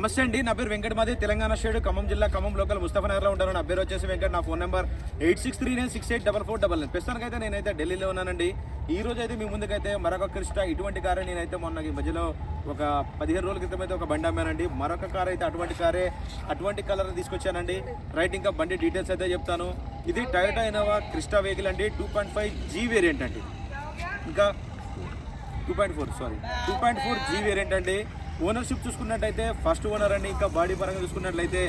నమస్తే అండి. నా పేరు వెంకటమాది తెలంగాణ స్టేట్ ఖమ్మం జిల్లా ఖమ్మం లోకల్ ముస్తఫానగర్లో ఉంటాను. నా పేరు వచ్చేసి వెంకట. నా phone number eight six three nine six eight double four double nine ప్రస్తుతానికి అయితే నేనైతే ఢిల్లీలో ఉన్నానండి. ఈ రోజు అయితే మీ ముందుకైతే మరొక క్రిస్టా ఇటువంటి కారే నేనైతే మొన్న ఈ మధ్యలో ఒక పదిహేను రోజుల క్రితం అయితే ఒక బండి అమ్మానండి. మరొక కార్ అయితే అటువంటి కారే అటువంటి కలర్ తీసుకొచ్చానండి. రైట్ ఇంకా బండి డీటెయిల్స్ అయితే చెప్తాను. ఇది టయోటా ఇనోవా క్రిస్టా వెహికల్ అండి. Two point five G variant అండి. ఇంకా two point four sorry two point four G variant అండి. ఓనర్షిప్ చూసుకున్నట్టయితే ఫస్ట్ ఓనర్ అండి ఇంకా బాడీ పరంగా చూసుకున్నట్లయితే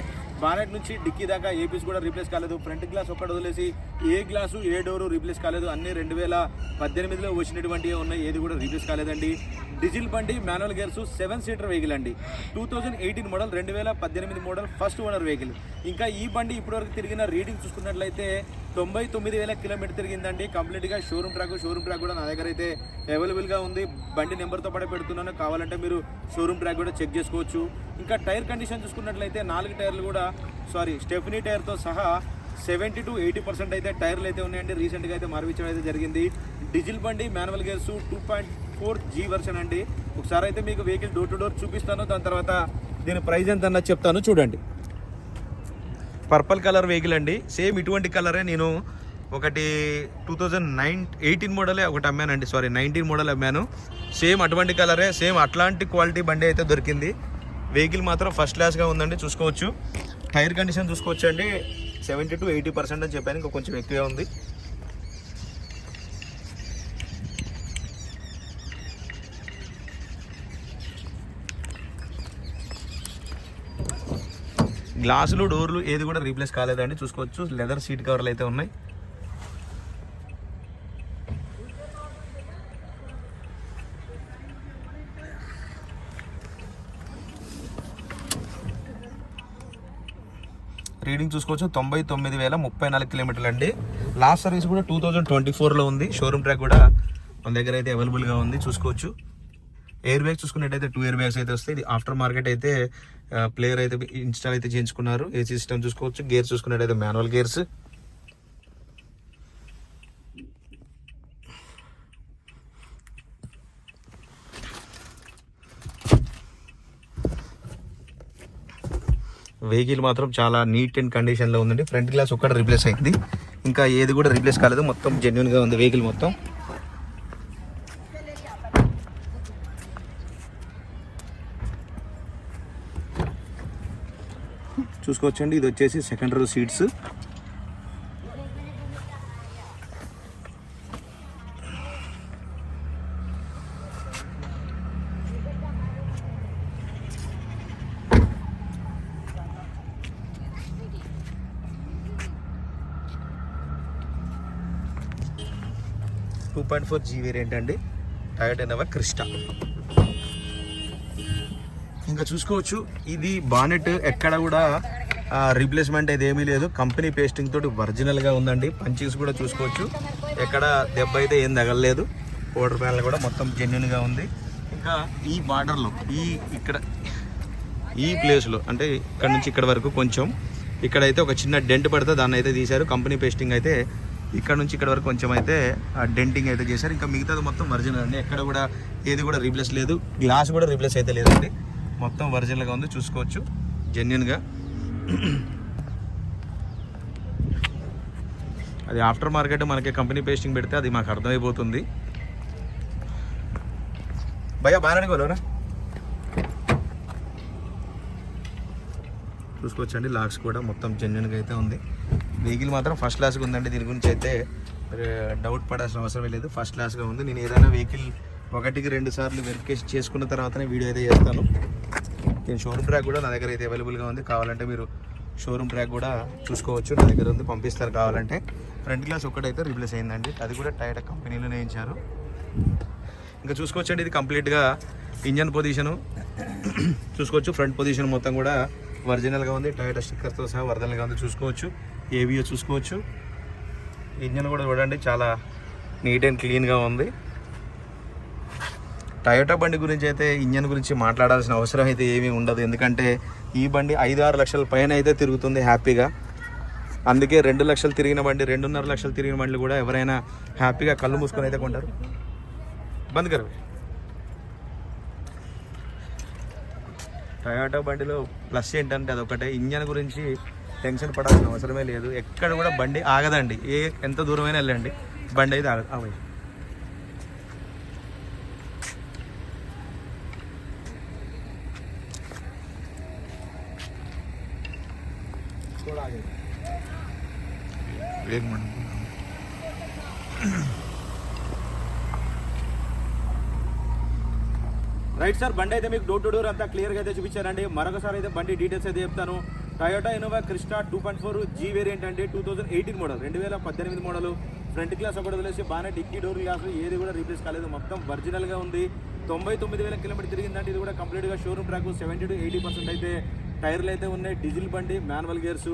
బానెట్ నుంచి డిక్కీ దాకా ఏ పీస్ కూడా రీప్లేస్ కాలేదు. ఫ్రంట్ గ్లాస్ ఒక్కటి వదిలేసి ఏ గ్లాసు ఏ డోరు రీప్లేస్ కాలేదు. అన్ని రెండు వేల పద్దెనిమిదిలో వచ్చినటువంటివి ఉన్నాయి ఏది కూడా రీప్లేస్ కాలేదండి. డీజిల్ బండి manual gears seven seater vehicle అండి. టూ థౌజండ్ ఎయిటీన్ మోడల్ రెండు వేల పద్దెనిమిది మోడల్ ఫస్ట్ ఓనర్ వెహికల్ ఇంకా ఈ బండి ఇప్పటివరకు తిరిగిన రీడింగ్ చూసుకున్నట్లయితే తొంభై తొమ్మిది వేల కిలోమీటర్ తిరిగిందండి. కంప్లీట్గా షోరూమ్ ట్రాక్ షోరూమ్ ట్రాక్ కూడా నా దగ్గర అయితే అవైలబుల్గా ఉంది. బండి నెంబర్తో పాటు పెడుతున్నాను. కావాలంటే మీరు షోరూమ్ ట్రాక్ కూడా చెక్ చేసుకోవచ్చు. ఇంకా టైర్ కండిషన్ చూసుకున్నట్లయితే నాలుగు టైర్లు కూడా సారీ స్టెఫినీ టైర్తో సహా సెవెంటీ టు ఎయిటీ పర్సెంట్ అయితే టైర్లు అయితే ఉన్నాయండి. రీసెంట్గా అయితే మార్పించడం అయితే జరిగింది. డీజిల్ బండి manual gears two point four G version అండి. ఒకసారి అయితే మీకు వెహికల్ డోర్ టు డోర్ చూపిస్తాను. దాని తర్వాత దీని ప్రైస్ ఎంత అన్నది చెప్తాను చూడండి. పర్పల్ కలర్ వెహికల్ అండి. సేమ్ ఇటువంటి కలరే నేను ఒకటి టూ థౌజండ్ నైన్ ఎయిటీన్ మోడలే ఒకటి అమ్మానండి. సారీ నైన్టీన్ మోడల్ అమ్మాను. సేమ్ అటువంటి కలరే సేమ్ అట్లాంటి క్వాలిటీ బండి అయితే దొరికింది. వెహికల్ మాత్రం ఫస్ట్ క్లాస్గా ఉందండి చూసుకోవచ్చు. టైర్ కండిషన్ చూసుకోవచ్చు అండి సెవెంటీ టు ఎయిటీ పర్సెంట్ అని చెప్పాను ఇంకా కొంచెం ఎక్కువే ఉంది. గ్లాసులు డోర్లు ఏది కూడా రీప్లేస్ కాలేదండి. చూసుకోవచ్చు. లెదర్ సీట్ కవర్లు అయితే ఉన్నాయి. రీడింగ్ చూసుకోవచ్చు. తొంభై తొమ్మిది వేల ముప్పై నాలుగు కిలోమీటర్లు అండి. లాస్ట్ సర్వీస్ కూడా టూ థౌజండ్ ట్వంటీ ఫోర్లో ఉంది. షోరూమ్ ట్రాక్ కూడా మన దగ్గర అయితే అవైలబుల్గా ఉంది. చూసుకోవచ్చు. ఎయిర్ బ్యాగ్స్ చూసుకున్నట్టయితే టూ ఎయిర్ బ్యాగ్స్ అయితే వస్తాయి. ఇది ఆఫ్టర్ మార్కెట్ అయితే ప్లేయర్ అయితే ఇన్స్టాల్ అయితే చేయించుకున్నారు. ఏసీ సిస్టమ్ చూసుకోవచ్చు. గేర్స్ చూసుకున్నట్టయితే మాన్యువల్ గేర్స్ వెహికల్ మాత్రం చాలా నీట్ అండ్ కండిషన్లో ఉందండి. ఫ్రంట్ గ్లాస్ ఒక్కటి రీప్లేస్ అయింది. ఇంకా ఏది కూడా రీప్లేస్ కాలేదు. మొత్తం జెన్యున్గా ఉంది వెహికల్ మొత్తం. చూసుకోవచ్చండి. ఇది వచ్చేసి second row seats two point four G variant అండి. టయోటా ఇన్నోవా క్రిస్టా ఇంకా చూసుకోవచ్చు. ఇది బానెట్ ఎక్కడ కూడా రీప్లేస్మెంట్ అయితే ఏమీ లేదు. కంపెనీ పేస్టింగ్ తోటి ఒరిజినల్గా ఉందండి. పంచింగ్స్ కూడా చూసుకోవచ్చు. ఎక్కడ దెబ్బ అయితే ఏం తగలలేదు. పౌడర్ ప్యానల్ కూడా మొత్తం జెన్యున్గా ఉంది. ఇంకా ఈ బార్డర్లో ఈ ఇక్కడ ఈ ప్లేస్లో అంటే ఇక్కడ నుంచి ఇక్కడ వరకు కొంచెం ఇక్కడైతే ఒక చిన్న డెంట్ పడితే దాన్ని అయితే తీశారు. కంపెనీ పేస్టింగ్ అయితే ఇక్కడ నుంచి ఇక్కడ వరకు కొంచెం అయితే డెంటింగ్ అయితే చేశారు. ఇంకా మిగతాది మొత్తం ఒరిజినల్ అండి. ఎక్కడ కూడా ఏది కూడా రీప్లేస్ లేదు. గ్లాస్ కూడా రీప్లేస్ అయితే లేదండి. మొత్తం ఒరిజినల్గా ఉంది. చూసుకోవచ్చు. జెన్యున్గా అది ఆఫ్టర్ మార్కెట్ మనకి కంపెనీ పేస్టింగ్ పెడితే అది మాకు అర్థమైపోతుంది. భయ్యా బాగా కోలేరా చూసుకోవచ్చండి లాక్స్ కూడా మొత్తం జెన్యున్గా అయితే ఉంది. వెహికల్ మాత్రం ఫస్ట్ క్లాస్గా ఉందండి దీని గురించి అయితే డౌట్ పడాల్సిన అవసరం లేదు. ఫస్ట్ క్లాస్గా ఉంది. నేను ఏదైనా వెహికల్ ఒకటికి రెండు సార్లు వెరిఫికేషన్ చేసుకున్న తర్వాతనే వీడియో అయితే చేస్తాను. దీని షోరూమ్ ట్రాక్ కూడా నా దగ్గర అయితే అవైలబుల్గా ఉంది. కావాలంటే మీరు షోరూమ్ ట్రాక్ కూడా చూసుకోవచ్చు. నా దగ్గర ఉంది పంపిస్తారు కావాలంటే. ఫ్రంట్ గ్లాస్ ఒక్కటైతే రీప్లేస్ అయిందండి. అది కూడా టైటా కంపెనీలో నేయించారు ఇంకా చూసుకోవచ్చండి ఇది కంప్లీట్గా ఇంజన్ పొజిషను చూసుకోవచ్చు ఫ్రంట్ పొజిషన్ మొత్తం కూడా ఒరిజినల్గా ఉంది. టైటా స్టిక్కర్తో సహా ఒరిజినల్గా ఉంది. చూసుకోవచ్చు ఏవియో చూసుకోవచ్చు. ఇంజన్ కూడా చూడండి చాలా నీట్ అండ్ క్లీన్గా ఉంది. టయోటా బండి గురించి అయితే ఇంజన్ గురించి మాట్లాడాల్సిన అవసరం అయితే ఏమీ ఉండదు. ఎందుకంటే ఈ బండి ఐదు ఆరు లక్షల పైన అయితే తిరుగుతుంది హ్యాపీగా. అందుకే రెండు లక్షలు తిరిగిన బండి రెండున్నర లక్షలు తిరిగిన బండ్లు కూడా ఎవరైనా హ్యాపీగా కళ్ళు మూసుకొని అయితే కొంటారు. బంద్ కరు. టయోటా బండిలో ప్లస్ ఏంటంటే అదొకటే ఇంజన్ గురించి టెన్షన్ పడాల్సిన అవసరమే లేదు. ఎక్కడ కూడా బండి ఆగదండి. ఏ ఎంత దూరమైనా వెళ్ళండి. బండి అయితే ఆగదు రైట్ సార్ బండి అయితే మీకు డోర్ టు డోర్ అంతా క్లియర్గా అయితే చూపించారండి మరొకసారి అయితే బండి డీటెయిల్స్ అయితే చెప్తాను. Toyota Innova Crysta two point four G variant అండి టూ థౌసండ్ ఎయిటీన్ మోడల్ రెండు వేల పద్దెనిమిది మోడల్ ఫ్రంట్ క్లాస్ ఒకటి వదిలేసి బాగానే డిక్కీ డోర్ గ్లాస్ ఏది కూడా రీప్లేస్ కాలేదు. మొత్తం ఒరిజినల్గా ఉంది. తొంభై తొమ్మిది వేల కిలోమీటర్ తిరిగిందంటే ఇది కూడా కంప్లీట్గా showroom track seventy to eighty percent అయితే టైర్లు అయితే ఉన్నాయి డీజిల్ బండి మాన్యువల్ గేర్స్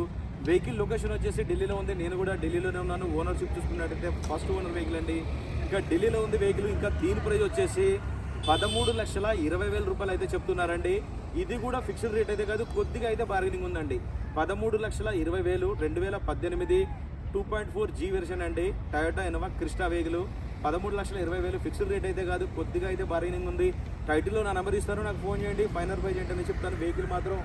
వెహికల్ లొకేషన్ వచ్చేసి ఢిల్లీలో ఉంది. నేను కూడా ఢిల్లీలోనే ఉన్నాను. ఓనర్షిప్ చూసుకున్నట్టయితే ఫస్ట్ ఓనర్ వెహికల్ అండి. ఇంకా ఢిల్లీలో ఉంది వెహికల్ ఇంకా దీని ప్రైజ్ వచ్చేసి పదమూడు లక్షల ఇరవై వేల రూపాయలు అయితే చెప్తున్నారండి. ఇది కూడా ఫిక్స్డ్ రేట్ అయితే కాదు కొద్దిగా అయితే బార్గెనింగ్ ఉందండి. పదమూడు లక్షల ఇరవై వేలు రెండు వేల పద్దెనిమిది two point four G version అండి. టయోటా ఇనోవా క్రిస్టా వెహికల్ పదమూడు లక్షల ఇరవై వేలు ఫిక్స్డ్ రేట్ అయితే కాదు కొద్దిగా అయితే బార్గెనింగ్ ఉంది. టైటిల్లో నా నెంబర్ ఇస్తాను నాకు ఫోన్ చేయండి. ఫైనల్ ప్రైజ్ ఏంటని చెప్తాను. వెహికల్ మాత్రం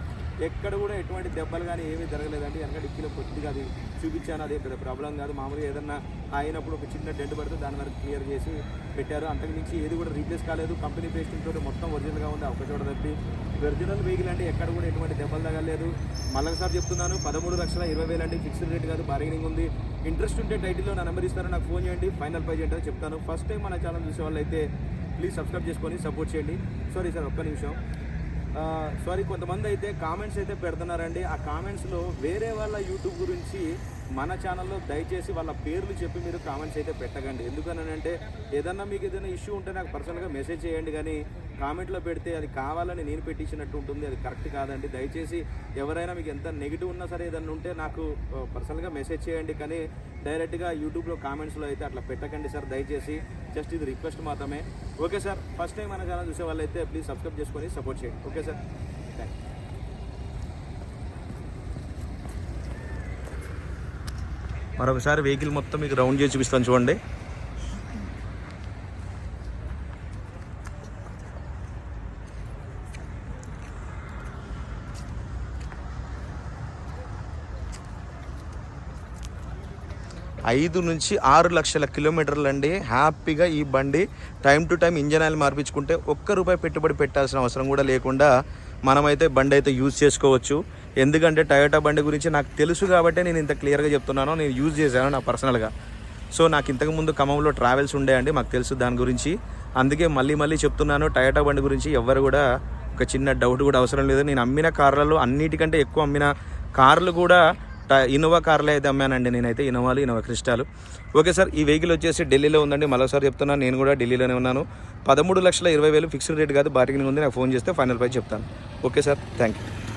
ఎక్కడ కూడా ఎటువంటి దెబ్బలు కానీ ఏమీ జరగలేదండి. వెనక డిక్కీలో కొద్దిగా అది చూపించాను. అది ఇక్కడ ప్రాబ్లం కాదు. మామూలుగా ఏదన్నా అయినప్పుడు ఒక చిన్న డెడ్ పడితే దాని వరకు క్లియర్ చేసి పెట్టారు. అంతకు మించి ఏది కూడా రీప్లేస్ కాలేదు. కంపెనీ పేస్టింగ్ తోటి మొత్తం ఒరిజినల్గా ఉంది. ఒక చోట తప్పి ఒరిజినల్ వెహికల్ అంటే ఎక్కడ కూడా ఎటువంటి దెబ్బలు తగలేదు మళ్ళొకసారి చెప్తున్నాను పదమూడు లక్షల ఇరవై వేలు అండి. ఫిక్స్డ్ రేట్ కాదు. బార్గెనింగ్ ఉంది. ఇంట్రెస్ట్ ఉంటే టైటిల్లో నా నెంబర్ ఇస్తాను నాకు ఫోన్ చేయండి. ఫైనల్ ప్రైజ్ ఏంటో చెప్తాను. ఫస్ట్ టైం మన ఛానల్ చూసే వాళ్ళు అయితే ప్లీజ్ సబ్స్క్రైబ్ చేసుకొని సపోర్ట్ చేయండి. సారీ సార్ ఒక్క నిమిషం. సారీ కొంతమంది అయితే కామెంట్స్ అయితే పెడుతున్నారండి. ఆ కామెంట్స్లో వేరే వాళ్ళ యూట్యూబ్ గురించి మన ఛానల్లో దయచేసి వాళ్ళ పేర్లు చెప్పి మీరు కామెంట్స్ అయితే పెట్టకండి. ఎందుకనంటే ఏదన్నా మీకు ఏదైనా ఇష్యూ ఉంటే నాకు పర్సనల్గా మెసేజ్ చేయండి కానీ కామెంట్లో పెడితే అది కావాలని నేను పెట్టించినట్టు ఉంటుంది. అది కరెక్ట్ కాదండి. దయచేసి ఎవరైనా మీకు ఎంత నెగిటివ్ ఉన్నా సరే ఏదన్నా ఉంటే నాకు పర్సనల్గా మెసేజ్ చేయండి కానీ డైరెక్ట్గా యూట్యూబ్లో కామెంట్స్లో అయితే అట్లా పెట్టకండి సార్. దయచేసి జస్ట్ ఇది రిక్వెస్ట్ మాత్రమే. ఓకే సార్ ఫస్ట్ టైం మన ఛానల్ చూసే వాళ్ళు అయితే ప్లీజ్ సబ్స్క్రైబ్ చేసుకొని సపోర్ట్ చేయండి. Okay sir? థ్యాంక్ యూ మరొకసారి వెహికల్ మొత్తం మీకు రౌండ్ చేసి చూపిస్తాను చూడండి. ఐదు నుంచి ఆరు లక్షల కిలోమీటర్లు అండి. హ్యాపీగా ఈ బండి time to time engine oil మార్పించుకుంటే ఒక్క రూపాయి పెట్టుబడి పెట్టాల్సిన అవసరం కూడా లేకుండా మనమైతే బండి అయితే యూజ్ చేసుకోవచ్చు. ఎందుకంటే టయోటా బండి గురించి నాకు తెలుసు కాబట్టి నేను ఇంత క్లియర్గా చెప్తున్నాను నేను యూజ్ చేశాను నా పర్సనల్గా సో నాకు ఇంతకు ముందు ఖమ్మంలో ట్రావెల్స్ ఉండేయండి మాకు తెలుసు దాని గురించి. అందుకే మళ్ళీ మళ్ళీ చెప్తున్నాను టయోటా బండి గురించి ఎవరు కూడా ఒక చిన్న డౌట్ కూడా అవసరం లేదు. నేను అమ్మిన కార్లలో అన్నిటికంటే ఎక్కువ అమ్మిన కార్లు కూడా ట- ఇన్నోవా కార్లు అయితే అమ్మానండి నేనైతే ఇన్నోవాలు ఇన్నోవా క్రిస్టాలు ఓకే సార్ ఈ వెహికల్ వచ్చేసి ఢిల్లీలో ఉందండి. మరోసారి చెప్తున్నాను నేను కూడా ఢిల్లీలోనే ఉన్నాను. పదమూడు లక్షల ఇరవై వేలు ఫిక్స్డ్ రేట్ కాదు బార్గెనింగ్ ఉంది. నాకు ఫోన్ చేస్తే ఫైనల్ ప్రైస్ చెప్తాను. Okay sir thank you